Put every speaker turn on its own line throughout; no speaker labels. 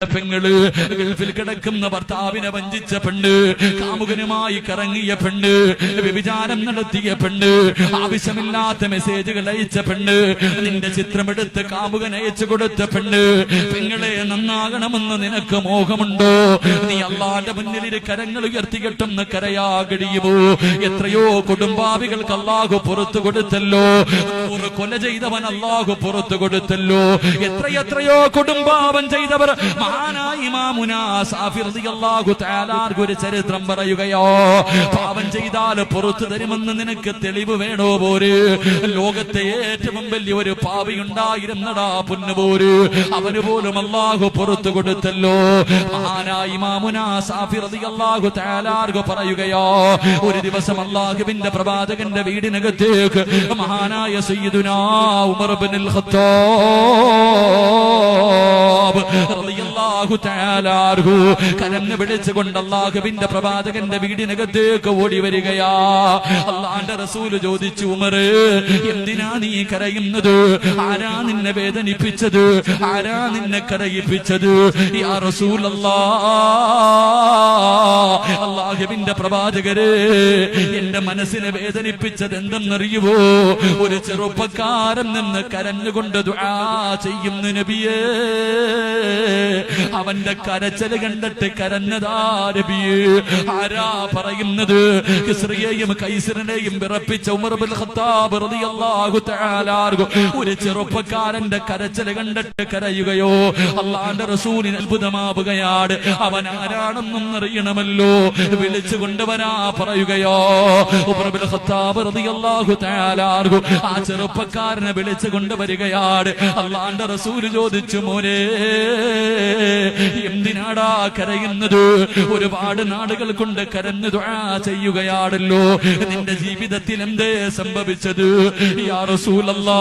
പെങ്ങൾ ഗൾഫിൽ കിടക്കുന്ന ഭർത്താവിനെ വഞ്ചിച്ച പെണ്ണ് കാമുകനുമായി കറങ്ങിയ പെണ്ണ് വ്യഭിചാരം നടത്തിയ പെണ്ണ് ആവശ്യമില്ലാത്ത മെസ്സേജുകൾ അയച്ച പെണ്ണ് നിന്റെ ചിത്രമെടുത്ത് കാമുകൻ അയച്ചു കൊടുത്ത പെണ്ണ് പെങ്ങളെ നന്നാകണമെന്ന് നിനക്ക് മോഹമുണ്ടോ? നീ അള്ളാന്റെ മുന്നിൽ ഇരു കരങ്ങൾ ഉയർത്തി കെട്ടുന്ന കരയാ എത്രയോ കുടുംബാവികൾക്ക് അള്ളാഹു പുറത്തു കൊടുത്തല്ലോ. കൊല ചെയ്തവൻ അള്ളാഹു പുറത്തു കൊടുത്തല്ലോ. എത്രയെത്രയോ കുടുംബാവൻ ചെയ്തവർ ഒരു ചരിത്രം പറയുകയോ പാപം ചെയ്താൽ പുറത്തു തരുമെന്ന് നിനക്ക് തെളിവ് വേണോ പോര്? ലോകത്തെ ഏറ്റവും വലിയ ഒരു പാവി ഉണ്ടായിരുന്നടാ പൊന്നുപോര് അവന് പോലും അള്ളാഹു പുറത്തു കൊടുത്തല്ലോ. റളിയല്ലാഹു തആലാർക്ക് പറയുകയോ ഒരു ദിവസം അള്ളാഹുവിന്റെ പ്രവാചകന്റെ വീടിനകത്തേക്ക് മഹാനായ സയ്യിദുനാ ഉമർ ഇബ്നുൽ ഖത്താബ് തആല അൻഹു കരഞ്ഞു വിളിച്ചുകൊണ്ട് അള്ളാഹുവിന്റെ പ്രവാചകന്റെ വീടിനകത്തേക്ക് ഓടി വരികയാ. അള്ളാന്റെ റസൂൽ ചോദിച്ചു ഉമർ എന്തിനാ നീ കരയുന്നത്? ആരാ നിന്നെ വേദനിപ്പിച്ചത്? ആരാ നിന്നെ കരയിപ്പിച്ചത്? യാ റസൂൽ അള്ളാഹുവിന്റെ പ്രവാചകരെ എന്റെ മനസ്സിനെ വേദനിപ്പിച്ചത് എന്തെന്നറിയുവോ? ഒരു ചെറുപ്പക്കാരൻ നിന്ന് കരഞ്ഞുകൊണ്ട് ദുആ ചെയ്യുന്ന നബിയേ. അവന്റെ കരച്ചൽ കണ്ടിട്ട് കരഞ്ഞതാ നബിയേ. ആരാ പറയുന്നത്? കിസ്രിയെയും കൈസറിനെയും വിറപ്പിച്ച ഉമർ ബിൻ ഖത്താബ് ഒരു ചെറുപ്പക്കാരന്റെ കരച്ചൽ കണ്ടിട്ട് കരയുകയോ? അള്ളാന്റെ റസൂലിന് അത്ഭുതമാവുകയാണ്. അവൻ ആരാണെന്നും അറിയണമല്ലോ. വിളിച്ചു കൊണ്ടുവരാ പറയുകയോ? ഉമർ ബിൻ ഖത്താബ് റളിയല്ലാഹു തആല അൻഹു ആ ചെറുപ്പക്കാരനെ വിളിച്ചു കൊണ്ടുവരികയാണ്. അള്ളാന്റെ റസൂര് ചോദിച്ചു മോനെ എന്തിനാടാ കരയുന്നത്? ഒരുപാട് നാടുകൾ കൊണ്ട് കരഞ്ഞു ദുആ ചെയ്യുകയാണല്ലോ. നിന്റെ ജീവിതത്തിൽ എന്തേ സംഭവിച്ചത്? യാ റസൂലല്ലാ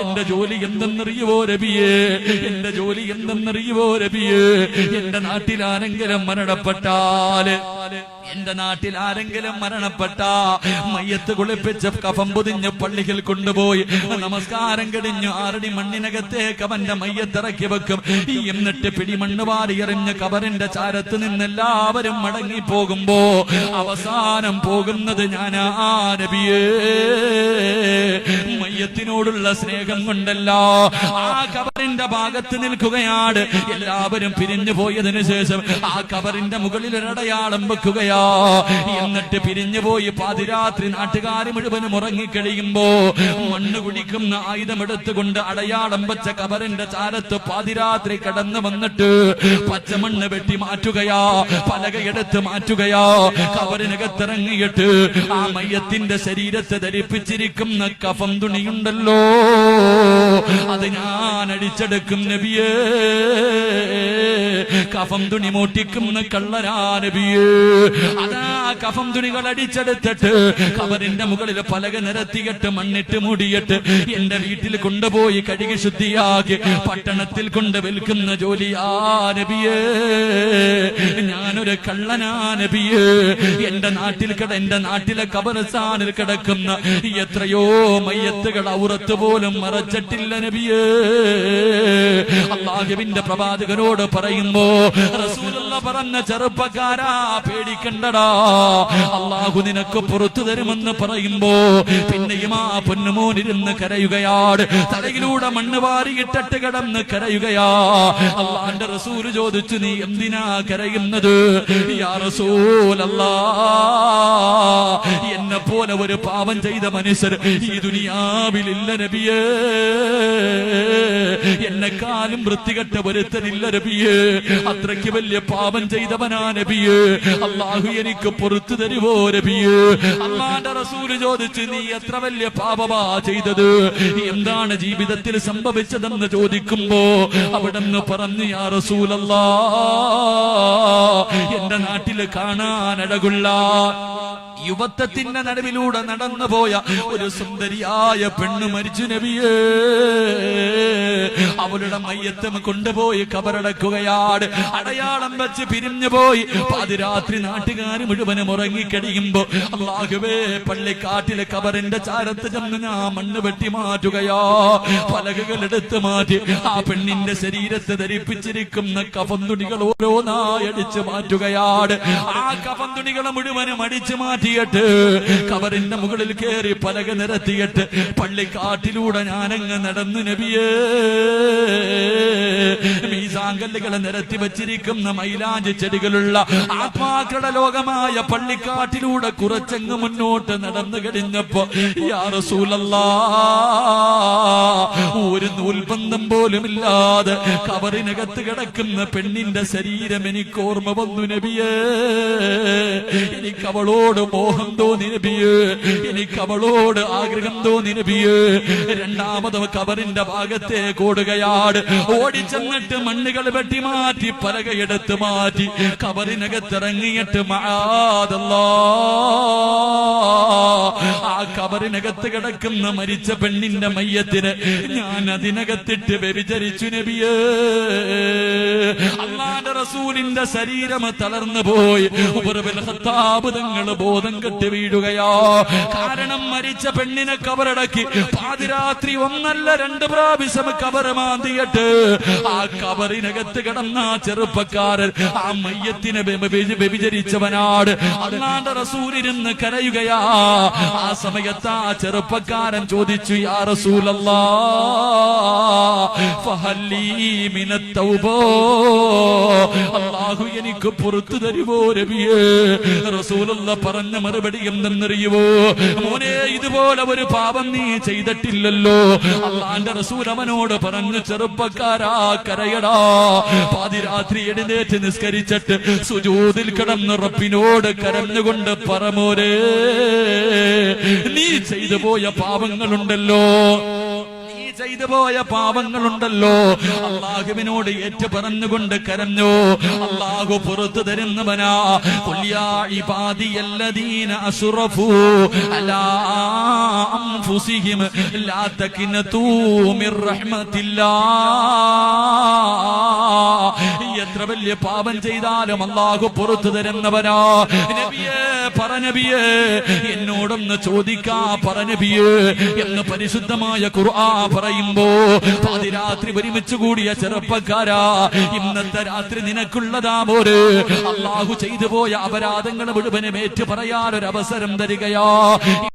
എന്റെ ജോലി എന്തെന്നറിയുവോ രബിയേ? എന്റെ ജോലി എന്തെന്നറിയുവോ രബിയേ? എന്റെ നാട്ടിൽ ആരെങ്കിലും മരണപ്പെട്ടാൽ എന്റെ നാട്ടിൽ ആരെങ്കിലും മരണപ്പെട്ട മയ്യത്ത് കുളിപ്പിച്ച് കഫം പൊതിഞ്ഞ് പള്ളിയിൽ കൊണ്ടുപോയി. നമസ്കാരം കടിഞ്ഞു ആറടി മണ്ണിനകത്തേക്ക് അവന്റെ മയ്യത്തിറക്കി വെക്കും. എന്നിട്ട് പിടിമണ്ണ് വാരി എറിഞ്ഞ് കബറിന്റെ ചാരത്ത് നിന്ന് എല്ലാവരും മടങ്ങി പോകുമ്പോ അവസാനം പോകുന്നത് ഞാൻ നബിയേ. മയ്യത്തിനോടുള്ള സ്നേഹം കൊണ്ടല്ല ആ കബറിന്റെ ഭാഗത്ത് നിൽക്കുകയാണ്. എല്ലാവരും പിരിഞ്ഞു പോയതിനു ശേഷം ആ കബറിന്റെ മുകളിൽ ഒരടയാളം വെക്കുകയാ. എന്നിട്ട് പിരിഞ്ഞു പോയി പാതിരാത്രി നാട്ടുകാർ മുഴുവനും ഉറങ്ങിക്കഴിയുമ്പോ മണ്ണ് കുടിക്കുന്ന ആയുധം എടുത്തുകൊണ്ട് അടയാളം വെച്ച കബറിന്റെ ചാരത്ത് പാതിരാത്രി കടന്നു വന്നിട്ട് പച്ചമണ്ണ് വെട്ടി മാറ്റുകയാ. പലകയെടുത്ത് മാറ്റുകയാ. കബറിനകത്തിറങ്ങിയിട്ട് ആ മയ്യത്തിന്റെ ശരീരത്തെ ധരിപ്പിച്ചിരിക്കുന്ന കഫം തുണിയുണ്ടല്ലോ. അത് ഞാൻ അടിച്ചെടുക്കും നബിയേ. കഫം തുണി മോട്ടിക്കും കള്ളരാ നബിയേ. അതാ കഫം തുണികൾ അടിച്ചെടുത്തിട്ട് കബറിന്റെ മുകളിൽ പലക നിരത്തിയിട്ട് മണ്ണിട്ട് മൂടിയിട്ട് എന്റെ വീട്ടിൽ കൊണ്ടുപോയി കഴുകി ശുദ്ധിയാക്കി പട്ടണത്തിൽ കൊണ്ട് വിൽക്കുന്ന ജോലി നബിയേ. ഞാനൊരു കള്ളനാ നബിയേ. എന്റെ നാട്ടിൽ കിട എന്റെ നാട്ടിലെ കബറസ്ഥാനിൽ കിടക്കുന്ന എത്രയോ മയ്യത്തുകൾ ഔറത്ത് പോലും മറച്ചിട്ടില്ല നബിയേ. അള്ളാഹുവിന്റെ പ്രവാചകനോട് പറയുമ്പോ റസൂലുള്ള പറഞ്ഞ ചെറുപ്പക്കാരാ പേടിക്കണ്ടടാ. അള്ളാഹു നിനക്ക് പുറത്തു തരുമെന്ന് പറയുമ്പോ പിന്നെയും ആ പൊന്നുമോനിരുന്ന് കരയുകയാണ് തലയിലൂടെ മണ്ണ് വാരിയിട്ടിട്ട് കിടന്ന് കരയുകയാ. അള്ളാന്റെ റസൂൽ ചോദിച്ചു നീ എന്തിനാ കരയുന്നത്? എന്നെ പോലെ ഒരു പാപം ചെയ്ത മനുഷ്യർ ഈ ദുനിയാവിലില്ല നബിയേ. എന്നെക്കാലും വൃത്തികെട്ട ഒരുത്തനില്ല നബിയേ. അത്രയ്ക്ക് വലിയ പാപം ചെയ്തവനാ നബിയേ. അള്ളാഹു എനിക്ക് തരുവോ നബിയേ അള്ളാന്റെ റസൂൽ ചോദിച്ചു നീ എത്ര വലിയ പാപമാ ചെയ്തത്? എന്താണ് ജീവിതത്തിൽ സംഭവിച്ചതെന്ന് ചോദിക്കുമ്പോ അവിടെ നിന്ന് പറഞ്ഞു യാ റസൂലല്ലാ എന്റെ നാട്ടിൽ കാണാൻ അഴകുള്ള യുവത്വത്തിന്റെ നടുവിലൂടെ നടന്നു പോയ ഒരു സുന്ദരിയായ പെണ്ണ് മരിച്ചു നബിയേ. അവളുടെ മയ്യത്തം കൊണ്ടുപോയി കബറടക്കുകയാണ്. അടയാളം വെച്ച് പിരിഞ്ഞു പോയി. പാതിരാത്രി നാട്ടുകാർ മുഴുവനും ഉറങ്ങിക്കഴിയുമ്പോ അള്ളാഹുവേ പള്ളിക്കാട്ടിലെ കബറിന്റെ ചാരത്ത് ചെന്ന് ഞാൻ മണ്ണ് വെട്ടി മാറ്റുകയാ. പലകകൾ എടുത്ത് മാറ്റി ആ പെണ്ണിന്റെ ശരീരത്തെ ധരിപ്പിച്ചിരിക്കുന്ന കഫന്തുണികൾ ഓരോന്നായി അടിച്ചു മാറ്റുകയാണ് ആ കഫന്തുണികളെ മുഴുവനും അടിച്ചു മാറ്റിയിട്ട് കവറിന്റെ മുകളിൽ കയറി പലക നിരത്തിയിട്ട് പള്ളിക്കാട്ടിലൂടെ ഞാനങ്ങ് നടന്നു നബിയേ. മീസാങ്കല്ലുകളെ നിരത്തി വച്ചിരിക്കുന്ന മൈലാഞ്ചി ചെടികളുള്ള ആത്മാക്കളുടെ ലോകമായ പള്ളിക്കാട്ടിലൂടെ കുറച്ചങ്ങ് മുന്നോട്ട് നടന്നു കഴിഞ്ഞപ്പോ ഒരു നൂൽബന്ധം പോലും ഇല്ലാതെ കവറിനകത്ത് കിടക്കുന്ന പെണ്ണിന്റെ ശരീരം എനിക്ക് ഓർമ്മ വന്നു നബിയേ. എനിക്ക് അവളോട് മോഹം തോന്നി നബിയേ. എനിക്ക് അവളോട് ആഗ്രഹം തോന്നി നബിയേ. രണ്ടാമത് കവറിന്റെ ഭാഗത്തെ ഓടുകയാണ് ഓടിച്ചെന്നിട്ട് മണ്ണുകൾ വെട്ടി മാറ്റി പലകയെടുത്ത് മാറ്റി കബറിനകത്തിറങ്ങിയിട്ട് മാതല്ലോ ആ കബറിനകത്ത് കിടക്കുന്ന മരിച്ച പെണ്ണിന്റെ മയ്യത്തിന് ഞാൻ അതിനകത്തിട്ട് വ്യഭിചരിച്ചു നബിയേ. അള്ളാന്റെ റസൂലിന്റെ ശരീരം തളർന്നു പോയി. തങ്ങൾ ബോധം കെട്ട് വീഴുകയോ. കാരണം മരിച്ച പെണ്ണിനെ കബറടക്കി പാതിരാത്രി ഒന്നല്ല രണ്ട് പ്രാവശ്യം കബറ് മാന്തിയിട്ട് ആ കബറിനകത്ത് കിടന്ന ആ ചെറുപ്പക്കാരൻ ആ മയ്യത്തിനെ വ്യഭ- വ്യഭ- വ്യഭിചരിച്ചവനാട്. അള്ളാന്റെ റസൂലിരുന്ന് കരയുകയാ. ആ സമയത്ത് ആ ചെറുപ്പക്കാരൻ ചോദിച്ചു യാ റസൂലല്ലാ എനിക്ക് പുറത്തു തരുമോ രവിയേ റസൂലുള്ള പറഞ്ഞ മറുപടി എന്തെന്നറിയുവോ? മോനെ ഇതുപോലെ ഒരു പാപം നീ ചെയ്തിട്ടില്ലല്ലോ. അള്ളാന്റെ റസൂൽ അവനോട് പറഞ്ഞു ചെറുപ്പക്കാരാ കരയടാ. പാതിരാത്രി എഴുന്നേറ്റ് നിസ്കരിച്ചിട്ട് സുജൂതിൽ കിടന്ന് റബ്ബിനോട് കരഞ്ഞുകൊണ്ട് പറമോരേ നീ ചെയ്തു പോയ പാപങ്ങളുണ്ടല്ലോ. ചെയ്തു പോയ പാവങ്ങളുണ്ടല്ലോ അള്ളാഹുവിനോട് ഏറ്റു പറഞ്ഞുകൊണ്ട് കരഞ്ഞു. അള്ളാഹു പുറത്തു തരുന്നവനാ. ലാ മിർ റഹ്മത്തില്ലാ. എത്ര വലിയ പാപം ചെയ്താലും അള്ളാഹു പുറത്തു തരുന്നവനാ. നബിയേ പറനബിയേ എന്നോടൊന്ന് ചോദിക്കാ പറനബിയേ എന്ന് പരിശുദ്ധമായ ഖുർആ പറയുമ്പോ പാതിരാത്രി ഒരുമിച്ച് കൂടിയ ചെറുപ്പക്കാരാ ഇന്നത്തെ രാത്രി നിനക്കുള്ളതാ പോര് അള്ളാഹു ചെയ്തു പോയ അപരാധങ്ങൾ മുഴുവനും ഏറ്റു പറയാനൊരവസരം തരികയാ.